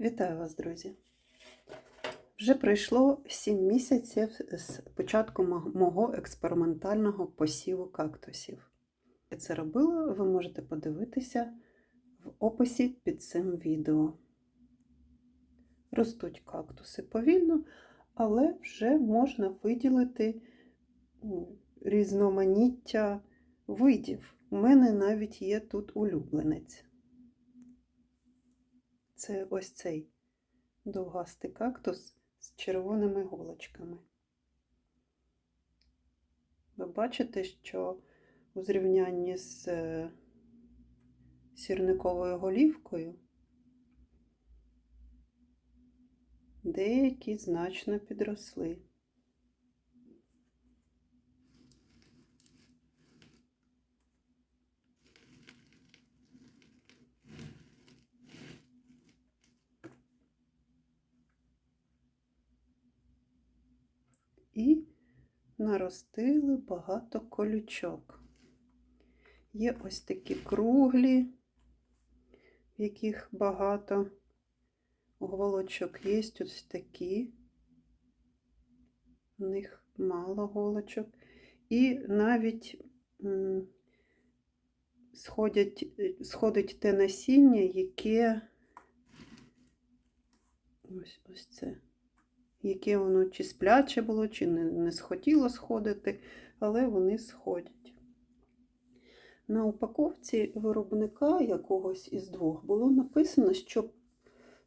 Вітаю вас, друзі! Вже пройшло 7 місяців з початку мого експериментального посіву кактусів. Я це робила, ви можете подивитися в описі під цим відео. Ростуть кактуси повільно, але вже можна виділити різноманіття видів. У мене навіть є тут улюбленець. Це ось цей довгастий кактус з червоними голочками. Ви бачите, що у зрівнянні з е, сірниковою голівкою деякі значно підросли. І наростили багато колючок. Є ось такі круглі, в яких багато голочок. Є ось такі, в них мало голочок. І навіть сходять, сходить те насіння, яке ось, ось це яке воно чи спляче було, чи не, не схотіло сходити, але вони сходять. На упаковці виробника якогось із двох було написано, що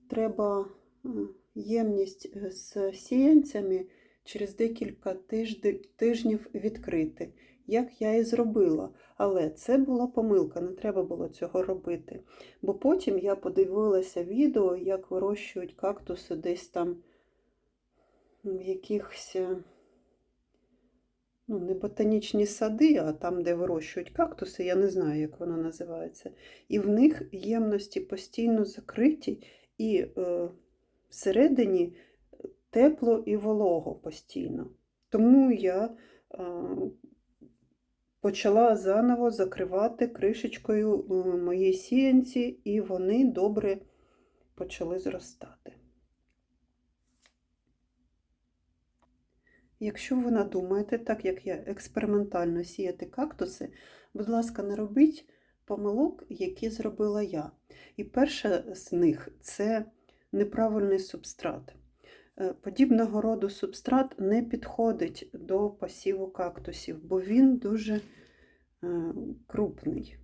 треба е, ємність з сіянцями через декілька тижнів відкрити, як я і зробила. Але це була помилка, не треба було цього робити. Бо потім я подивилася відео, як вирощують кактуси десь там в якихось, е, ну, не ботанічні сади, а там, де вирощують кактуси, я не знаю, як воно називається. І в них ємності постійно закриті, і е, всередині тепло і волого постійно. Тому я е, почала заново закривати кришечкою е, мої сіянці, і вони добре почали зростати. Якщо ви надумаєте, так як я експериментально сіяти кактуси, будь ласка, не робіть помилок, які зробила я. І перша з них це неправильний субстрат. Е, Подібного роду субстрат не підходить до посіву кактусів, бо він дуже е, крупний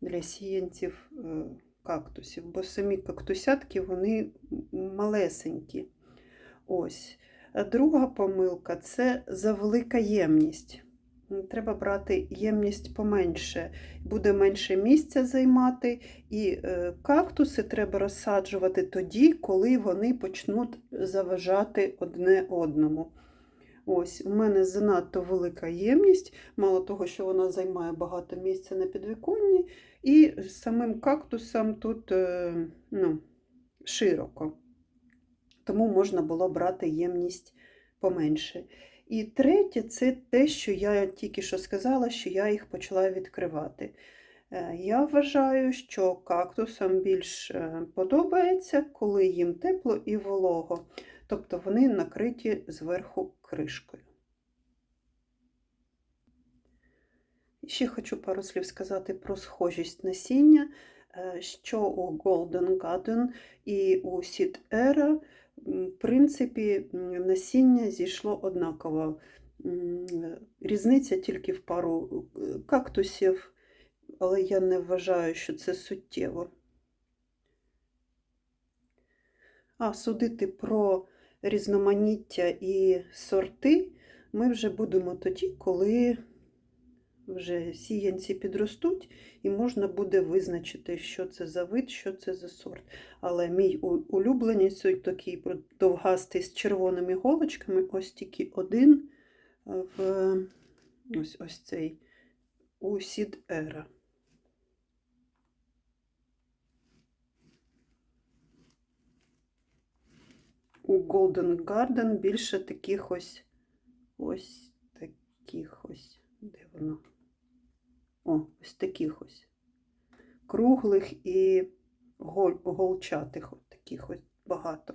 для сіянців е, кактусів, бо самі кактусятки вони малесенькі. Ось. Друга помилка це завелика ємність. Треба брати ємність поменше, буде менше місця займати, і е, кактуси треба розсаджувати тоді, коли вони почнуть заважати одне одному. Ось, у мене занадто велика ємність, мало того, що вона займає багато місця на підвіконні, і самим кактусам тут е, ну, широко тому можна було брати ємність поменше. І третє, це те, що я тільки що сказала, що я їх почала відкривати. Е, Я вважаю, що кактусам більш е, подобається, коли їм тепло і волого, тобто вони накриті зверху кришкою. Ще хочу пару слів сказати про схожість насіння, е, що у Golden Garden і у Seed Era В принципі, насіння зійшло однаково. Різниця тільки в пару е, кактусів, але я не вважаю, що це суттєво. А судити про різноманіття і сорти ми вже будемо тоді, коли вже сіянці підростуть, і можна буде визначити, що це за вид, що це за сорт. Але мій у- улюбленець ось такий довгастий з червоними голочками, ось тільки один е, в ось, ось цей у Сід Ера. У Golden Garden більше таких ось ось таких ось. Де воно? О, ось таких ось. Круглих і голь, голчатих, от таких ось багато.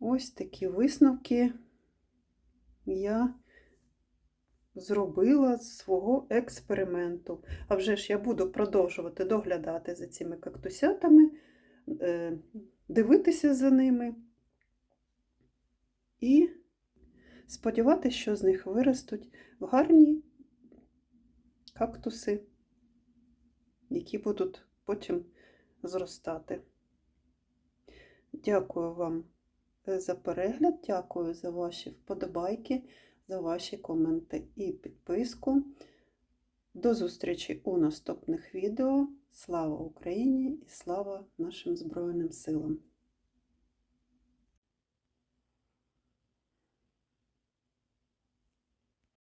Ось такі висновки я зробила з свого експерименту. А вже ж я буду продовжувати доглядати за цими кактусятами, е, дивитися за ними і сподіватися, що з них виростуть гарні кактуси, які будуть потім зростати. Дякую вам за перегляд, дякую за ваші вподобайки, за ваші коменти і підписку. До зустрічі у наступних відео. Слава Україні і слава нашим Збройним силам!